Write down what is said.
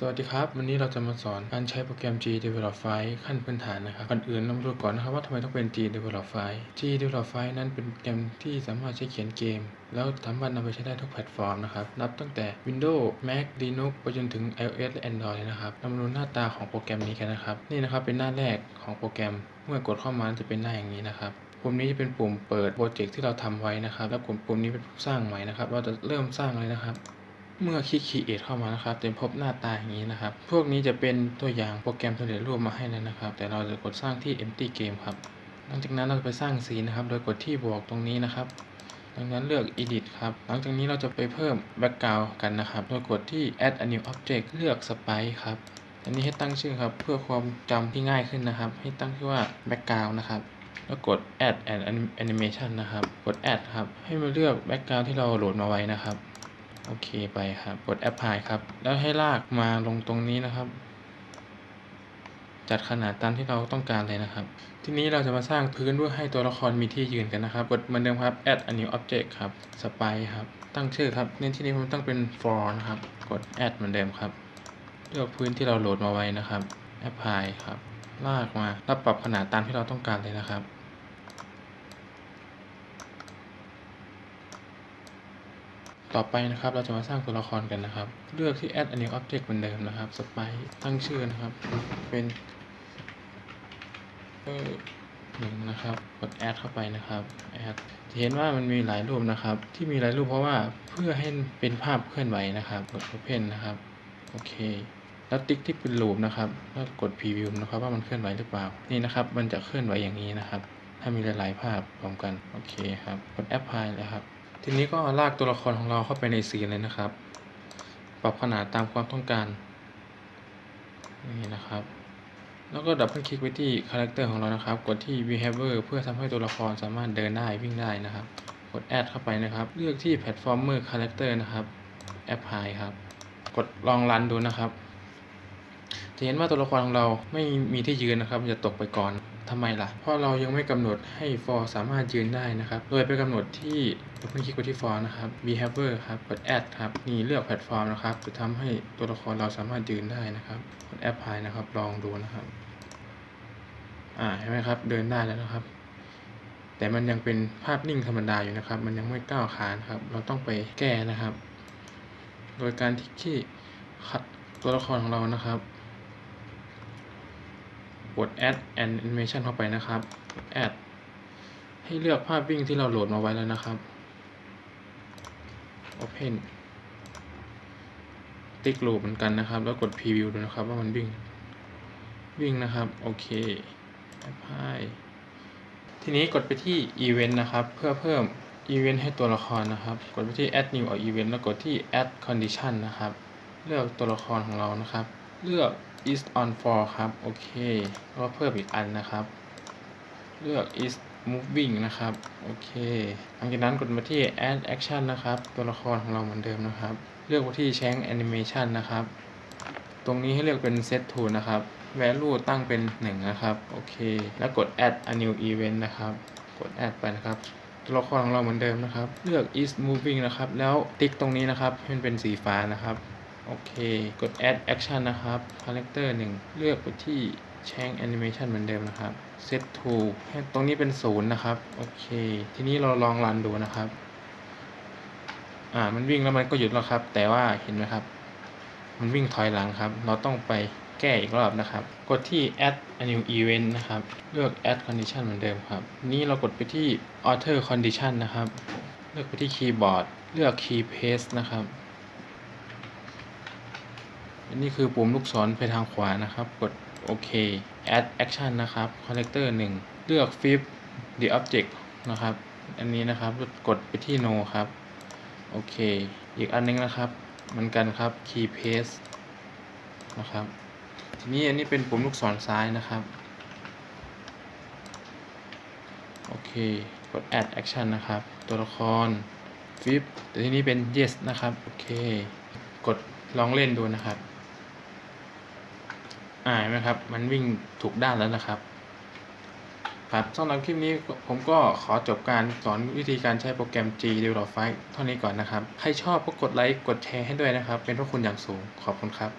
สวัสดีครับ วันนี้เราจะมาสอนการใช้โปรแกรม G Develop File ขั้นพื้นฐานนะครับก่อนอื่นเรามาดูก่อนนะครับว่าทำไมต้องเป็น G Develop File G Develop File นั้นเป็นโปรแกรมที่สามารถใช้เขียนเกม แล้วสามารถนำไปใช้ได้ทุกแพลตฟอร์มนะครับ นับตั้งแต่ Windows Mac Linux ไปจนถึง iOS และ Android เลยนะครับเรามาดูหน้าตาของโปรแกรมนี้กันนะครับ นี่นะครับเป็นหน้าแรกของโปรแกรม เมื่อกดเข้ามาจะเป็นหน้าอย่างนี้นะครับปุ่มนี้จะเป็นปุ่มเปิดโปรเจกต์ที่เราทำไว้นะครับ แล้วปุ่มปุ่มนี้เป็นสร้างใหม่นะครับ เราจะเริ่มสร้างเลยนะครับ เมื่อคลิก Create เข้ามานะครับจะพบหน้าตาอย่างนี้นะครับ พวกนี้จะเป็นตัวอย่างโปรแกรมสำเร็จรูปมาให้แล้วนะครับ แต่เราจะกดสร้างที่ empty game ครับ หลังจากนั้นเราจะไปสร้างสีนะครับ โดยกดที่บวกตรงนี้นะครับดังนั้นเลือก edit ครับ หลังจากนี้เราจะไปเพิ่ม background กันนะครับ โดยกดที่ add a new object เลือก sprite ครับ อันนี้ให้ตั้งชื่อครับ เพื่อความจำที่ง่ายขึ้นนะครับ ให้ตั้งชื่อว่า background นะครับ แล้วกด add and animation นะครับ กด add ครับ ให้มาเลือก background ที่เราโหลดมาไว้นะครับ โอเคไปครับกด apply ครับ แล้วให้ลากมาลงตรงนี้นะครับ จัดขนาดตามที่เราต้องการเลยนะครับ ทีนี้เราจะมาสร้างพื้นเพื่อให้ตัวละครมีที่ยืนกันนะครับ กดเหมือนเดิมครับ add a new object ครับ s p i ครับ ตั้งชื่อครับในที่นี้ผมตั้งเป็น for นะครับ กด add เหมือนเดิมครับ เลือกพื้นที่เราโหลดมาไว้นะครับ apply ครับ ลากมาแล้วปรับขนาดตามที่เราต้องการเลยนะครับ ต่อไปนะครับเราจะมาสร้างตัวละครกันนะครับ เลือกที่ add a new object เหมือนเดิมนะครับ sprite ตั้งชื่อนะครับ เป็นเออหนึ่งนะครับ กด add เข้าไปนะครับ add จะเห็นว่ามันมีหลายรูปนะครับ ที่มีหลายรูปเพราะว่าเพื่อให้เป็นภาพเคลื่อนไหวนะครับ กด open นะครับโอเคแล้วติ๊กที่เป็นรูปนะครับแล้วกด preview นะครับ ว่ามันเคลื่อนไหวหรือเปล่านี่นะครับ มันจะเคลื่อนไหวอย่างนี้นะครับ ถ้ามีหลายๆภาพพร้อมกันโอเคครับกด apply เลยครับ ทีนี้ก็ลากตัวละครของเราเข้าไปในซีนเลยนะครับ ปรับขนาดตามความต้องการ นี่นะครับ แล้วก็ดับเบิลคลิกไปที่คาแรคเตอร์ของเรานะครับ กดที่ behavior เพื่อทำให้ตัวละครสามารถเดินได้วิ่งได้นะครับ กด add เข้าไปนะครับ เลือกที่ platformer character นะครับ apply ครับ กดลองรันดูนะครับ จะเห็นว่าตัวละครของเราไม่มีที่ยืนนะครับ จะตกไปก่อน ทำไมล่ะ เพราะเรายังไม่กำหนดให้ for สามารถยืนได้นะครับ โดยไปกำหนดที่เบิลคลิกไปที่ for นะครับ behavior ครับกด add ครับ นี่เลือกแพลตฟอร์มนะครับ จะทำให้ตัวละครเราสามารถยืนได้นะครับ กด apply นะครับ ลองดูนะครับ อ่า เห็นไหมครับ เดินได้แล้วนะครับ แต่มันยังเป็นภาพนิ่งธรรมดาอยู่นะครับ มันยังไม่ก้าวขานครับ เราต้องไปแก้นะครับ โดยการที่ที่ตัวละครของเรานะครับ กด add an animation เข้าไปนะครับ add ให้เลือกภาพวิ่งที่เราโหลดมาไว้แล้วนะครับ open ติ๊กลูปเหมือนกันนะครับ แล้วกด preview ดูนะครับว่ามันวิ่ง วิ่งนะครับ โอเค apply ทีนี้กดไปที่ event นะครับ เพื่อเพิ่ม event ให้ตัวละครนะครับ กดไปที่ add new or event แล้วกดที่ add condition นะครับ เลือกตัวละครของเรานะครับ เลือก is on for ครับ โอเค ก็เพิ่มอีกอันนะครับ เลือก is moving นะครับ โอเค หลังจากนั้นกดมาที่ add action นะครับ ตัวละครของเราเหมือนเดิมนะครับ เลือกไปที่ change animation นะครับ ตรงนี้ให้เลือกเป็น set to นะครับ value ตั้งเป็น 1 นะครับ โอเค แล้วกด add a new event นะครับ กด add ไปนะครับตัวละครของเราเหมือนเดิมนะครับ เลือก is moving นะครับ แล้วติ๊กตรงนี้นะครับให้มันเป็นสีฟ้านะครับ โอเค กด add action นะครับ character 1 เลือกไปที่ change animation เหมือนเดิมนะครับ set to ให้ตรงนี้เป็นศูนย์นะครับ โอเค ทีนี้เราลองรันดูนะครับ อ่า มันวิ่งแล้วมันก็หยุดแล้วครับ แต่ว่าเห็นไหมครับ มันวิ่งถอยหลังครับ เราต้องไปแก้อีกรอบนะครับ กดที่ add a new event นะครับ เลือก add condition เหมือนเดิมครับ นี้เรากดไปที่ author condition นะครับ เลือกไปที่ keyboard เลือก key paste นะครับ นนี้คือปุ่มลูกศรไปทางขวานะครับ กดโอเค add action นะครับ character 1 เลือก flip the object นะครับ อันนี้นะครับกดไปที่ no ครับ โอเค อีกอันนึงนะครับ เหมือนกันครับ key paste นะครับ ทีนี้อันนี้เป็นปุ่มลูกศรซ้ายนะครับ โอเค กด add action นะครับ ตัวละคร flip แต่ที่นี้เป็น yes นะครับ โอเค กดลองเล่นดูนะครับ อ่าเห็นไหมครับ มันวิ่งถูกด้านแล้วนะครับ ครับสำหรับคลิปนี้ผมก็ขอจบการสอนวิธีการใช้โปรแกรม G Develop File เท่านี้ก่อนนะครับ ใครชอบก็กดไลค์ กดแชร์ให้ด้วยนะครับ เป็นพระคุณอย่างสูง ขอบคุณครับ